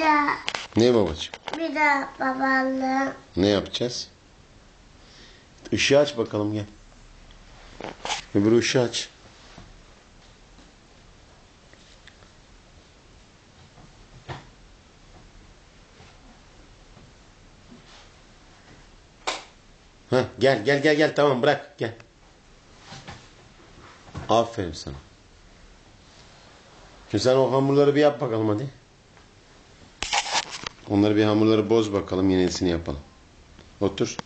daha, Ne babacığım? bir daha babalı. Ne yapacağız? Işığı aç bakalım gel. Öbür ışığı aç. Heh, gel gel gel gel tamam bırak gel. Aferin sana. Şimdi sen o hamurları bir yap bakalım hadi. Onları bir hamurları boz bakalım yenisini yapalım. Otur.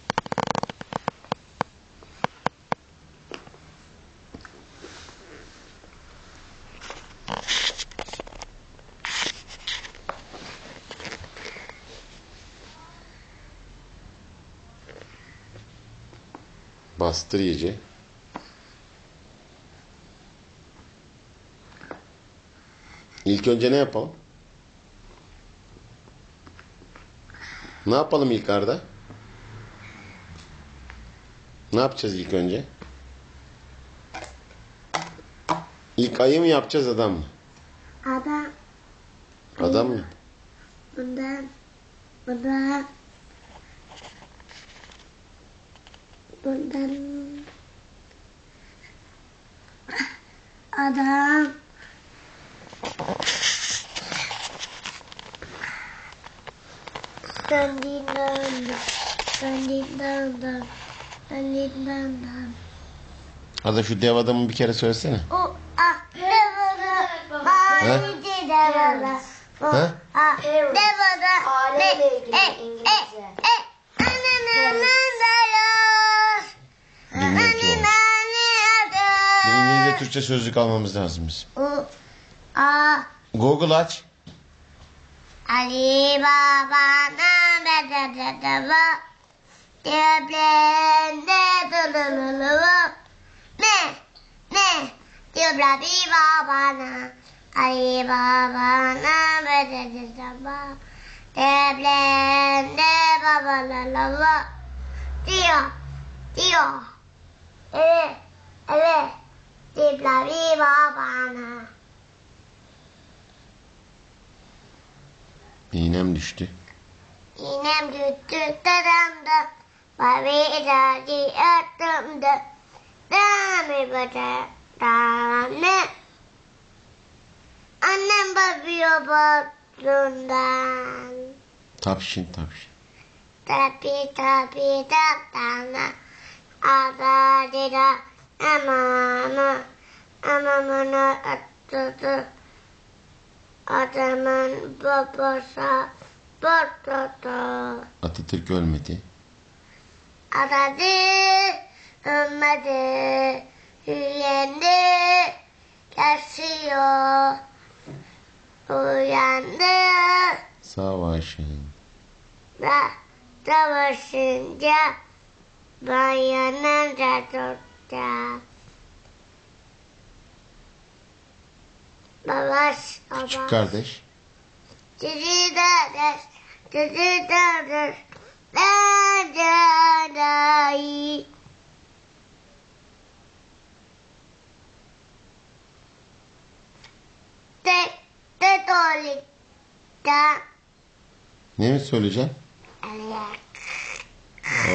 Bastır iyice. İlk önce ne yapalım? Ne yapalım ilk Arda? Ne yapacağız ilk önce? İlk ayı mı yapacağız adam mı? Adam Adam mı? bundan, bundan, bundan, adam, döndüğünden, döndüğünden, döndüğünden, Arda şu dev adamı bir kere söylesene. O ah ne bana mavi de bana. O Ha? ne Aileyle ilgili e e İngilizce. e ananın dayar. Bilmiyorum ki. Bir İngilizce Türkçe sözlük almamız lazım ah Google aç. Ali Baba'nın Ne? Ne? Diyor. Diyor. Evet. Evet. Dibla bir babana. İğnem düştü. İğnem düştü dadamda, babacı attımda, dami bacak damne. Annem bakıyor başından, Tapşin tapşin. tapi tapi tatana, adadira amama, amamını attırdı. Adamın babası. Atatürk ölmedi. Adadı, ümmeди, üyendi, yaşıyor, uyandı Savaşın. ve savaşınca bayanınca tuttu. Babaş, Küçük babaş. kardeş. Cici dades, Ne mi söyleyeceksin? Ayak.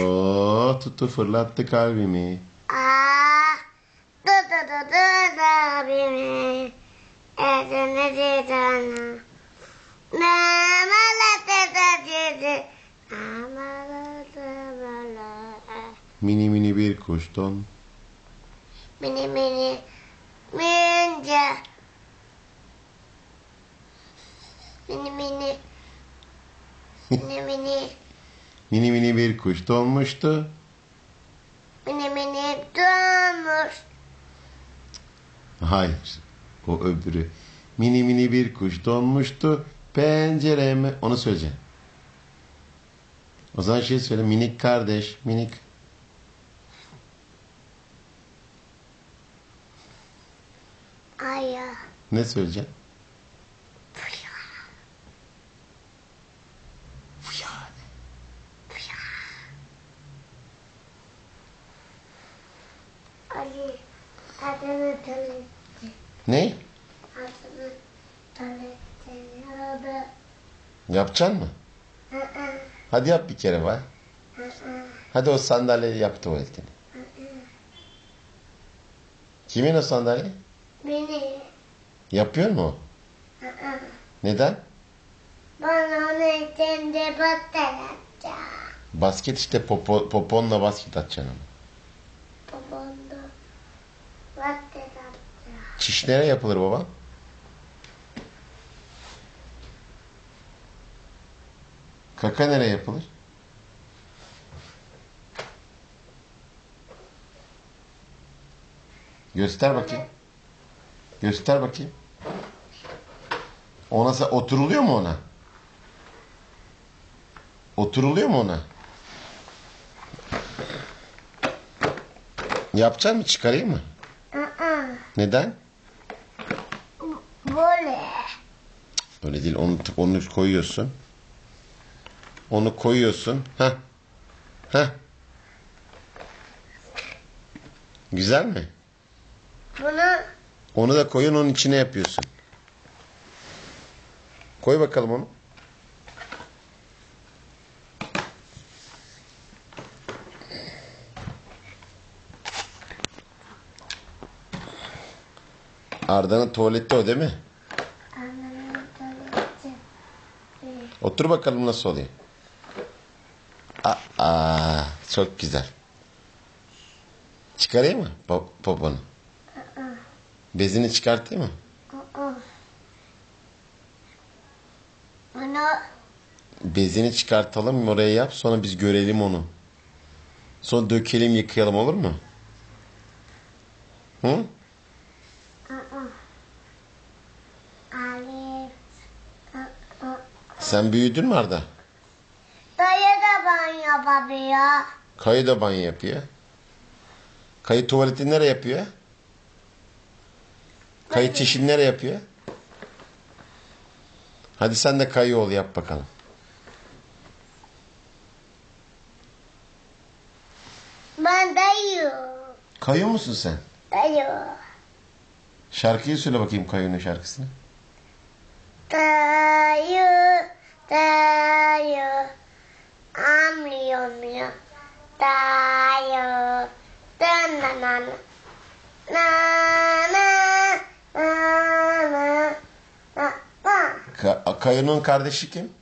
Oo tuttu fırlattı kalbimi. Mini mini bir kuş don. Mini mini mince. Mini mini. Mini mini. Mini mini bir kuş donmuştu. Mini mini donmuş. Hayır. O öbürü. Mini mini bir kuş donmuştu. Pencereme. Onu söyleyeceğim. O zaman şey söyle. Minik kardeş. Minik. Ne söyleyeceksin? Ali. Adını tanıttı. Ne? Adını tanıttı. Yapacaksın mı? Hadi yap bir kere var. Hadi o sandalyeyi yap tuvaletini. Kimin o sandalye? Beni. Yapıyor mu? Neden? Bana onu içinde batar atacağım. Basket işte popo, poponla basket atacaksın onu. Babamda batar atacağım. Çiş nereye yapılır baba? Kaka nereye yapılır? Göster bakayım. Göster bakayım. Ona oturuluyor mu ona? Oturuluyor mu ona? Yapacak mı? Çıkarayım mı? Neden? böyle. Öyle değil. Onu onu koyuyorsun. Onu koyuyorsun. Ha. Ha. Güzel mi? Bunu Onu da koyun onun içine yapıyorsun. Koy bakalım onu. Arda'nın tuvalette o değil mi? Otur bakalım nasıl oluyor. Aa, çok güzel. Çıkarayım mı po- poponu? Bezini çıkartayım mı? Aa. Bunu Bezini çıkartalım oraya yap sonra biz görelim onu. Sonra dökelim yıkayalım olur mu? Hı? Sen büyüdün mü Arda? Dayı da ben yapabiliyor. Kayı da banyo yapıyor. Kayı tuvaleti nereye yapıyor? Kayı çişini nereye yapıyor? Hadi sen de kayı ol yap bakalım. Ben dayı. Kayı musun sen? Dayı. Şarkıyı söyle bakayım Kayı'nın şarkısını. Dayı. Dayı. Anlıyorum ya. Dayı. Dın na na na. Na na. Na na. Na na. Ka- Kayı'nın kardeşi kim?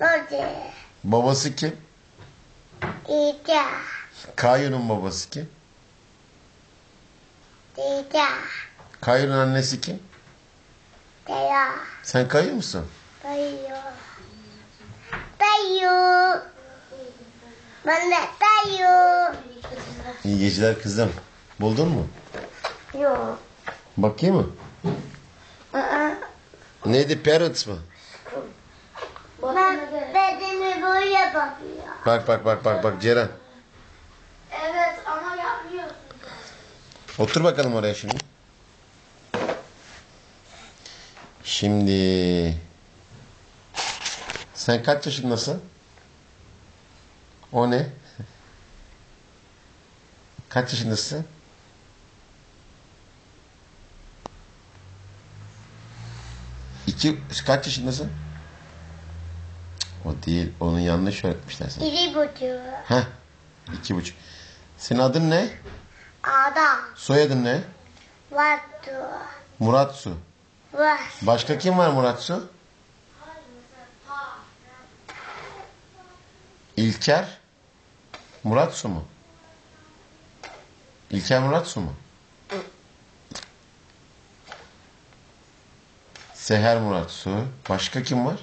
Rozi. Babası kim? İca. Kayı'nın babası kim? İca. Kayı'nın annesi kim? Dayı. Sen Kayı mısın? Dayı. Dayı. Ben de dayı. İyi geceler kızım. Buldun mu? Yok. Bakayım mı? Aa. Neydi parrots mı? Ben bedeni böyle bakıyor. Bak bak bak bak bak Ceren. Otur bakalım oraya şimdi. Şimdi sen kaç yaşındasın? O ne? Kaç yaşındasın? İki, kaç yaşındasın? O değil. Onu yanlış öğretmişler sana. İri buçuğu. Heh. iki buçuk. Senin adın ne? Adam. Soyadın ne? Vattu. Murat Su. Var. Başka kim var Murat Su? İlker. Murat Su mu? İlker Murat Su mu? Seher Murat Su. Başka kim var?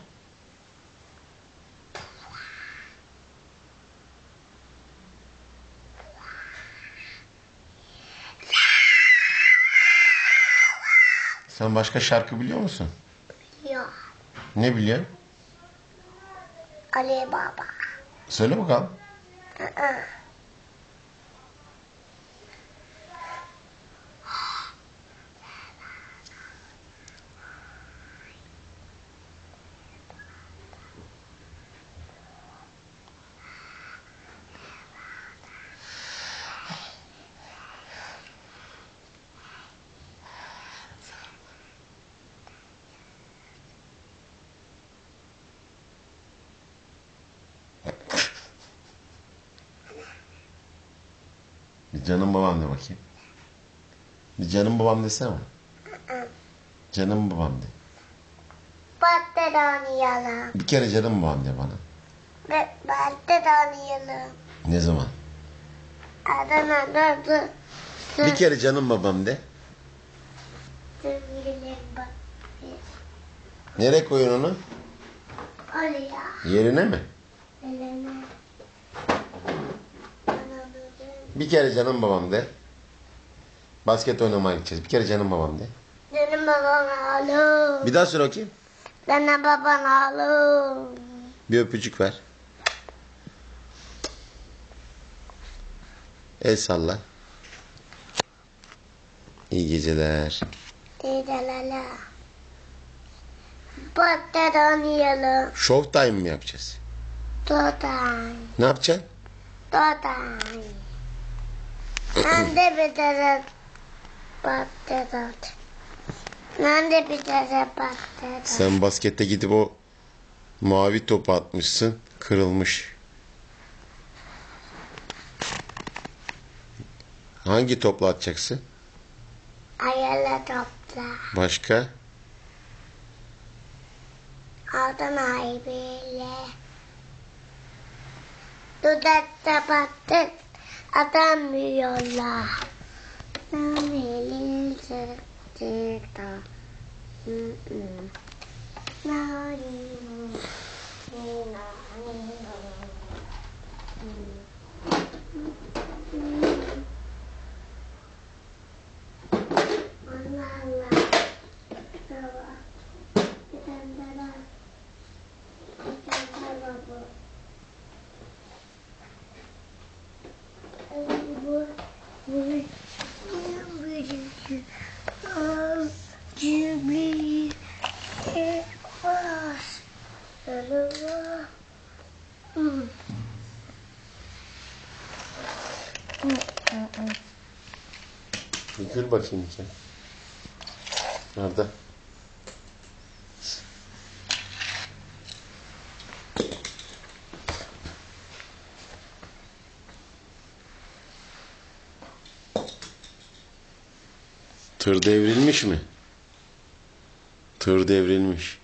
Sen başka şarkı biliyor musun? Yok. Ne biliyorsun? Ali Baba. Söyle bakalım. Bir canım babam de bakayım. Bir canım babam desene bana. Canım babam de. Battı oynayalım. Bir kere canım babam de bana. Battı oynayalım. Ne zaman? Adana dur. Bir kere canım babam de. Nereye koyun onu? Oraya. Yerine mi? Elene. Bana dur. Bir kere canım babam de. Basket oynamaya gideceğiz. Bir kere canım babam de. Benim babam ağlım. Bir daha söyle bakayım. Benim baban ağlım. Bir öpücük ver. El salla. İyi geceler. Didelala. Battı da oynayalım. Show time mi yapacağız? Doday. Ne yapacaksın? Doday. Ben de bir tane battı da. Ben de bir tane battı da. Sen baskette gidip o mavi topu atmışsın. Kırılmış. Hangi topla atacaksın? Ayarla topla. Başka? Altın aybiyle. Dudakta battı. atamıyorlar. Ben elini çektirdim. Mm -mm. Nari Nina Nina Nina Bakayım sen. Nerede? Tır devrilmiş mi? Tır devrilmiş.